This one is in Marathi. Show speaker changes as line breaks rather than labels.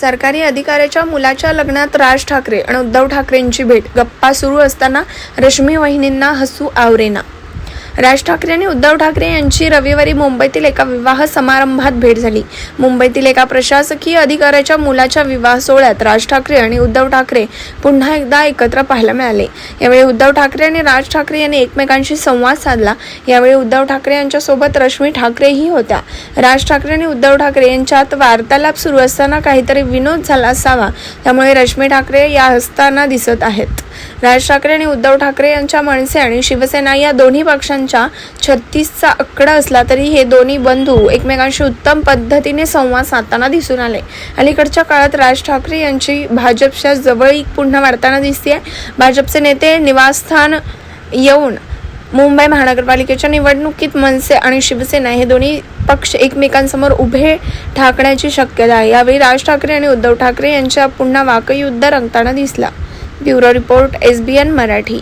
सरकारी अधिकाऱ्याच्या मुलाच्या लग्नात राज ठाकरे आणि उद्धव ठाकरेंची भेट. गप्पा सुरू असताना रश्मी वहिनींना हसू आवरेना. राज ठाकरे आणि उद्धव ठाकरे यांची रविवारी मुंबईतील एका विवाह समारंभात भेट झाली. मुंबईतील एका प्रशासकीय अधिकाऱ्याच्या मुलाच्या विवाह सोहळ्यात राज ठाकरे आणि उद्धव ठाकरे पुन्हा एकदा एकत्र पाहायला मिळाले. यावेळी उद्धव ठाकरे आणि राज ठाकरे यांनी एकमेकांशी संवाद साधला. यावेळी उद्धव ठाकरे यांच्यासोबत रश्मी ठाकरेही होत्या. राज ठाकरे आणि उद्धव ठाकरे यांच्यात वार्तालाप सुरू असताना काहीतरी विनोद झाला असावा त्यामुळे रश्मी ठाकरे या हसताना दिसत आहेत. राज ठाकरे आणि उद्धव ठाकरे यांच्या मनसे आणि शिवसेना या दोन्ही पक्षांच्या छत्तीसचा आकडा असला तरी हे दोन्ही बंधू एकमेकांशी उत्तम पद्धतीने संवाद साधताना दिसून आले. अलीकडच्या काळात राज ठाकरे यांची भाजपच्या जवळीक पुन्हा वाढताना दिसते भाजपचे नेते निवासस्थान येऊन मुंबई महानगरपालिकेच्या निवडणुकीत मनसे आणि शिवसेना हे दोन्ही पक्ष एकमेकांसमोर उभे ठाकण्याची शक्यता आहे. यावेळी राज ठाकरे आणि उद्धव ठाकरे यांच्या पुन्हा वाकयुद्ध रंगताना दिसला. Bureau report S B N Marathi.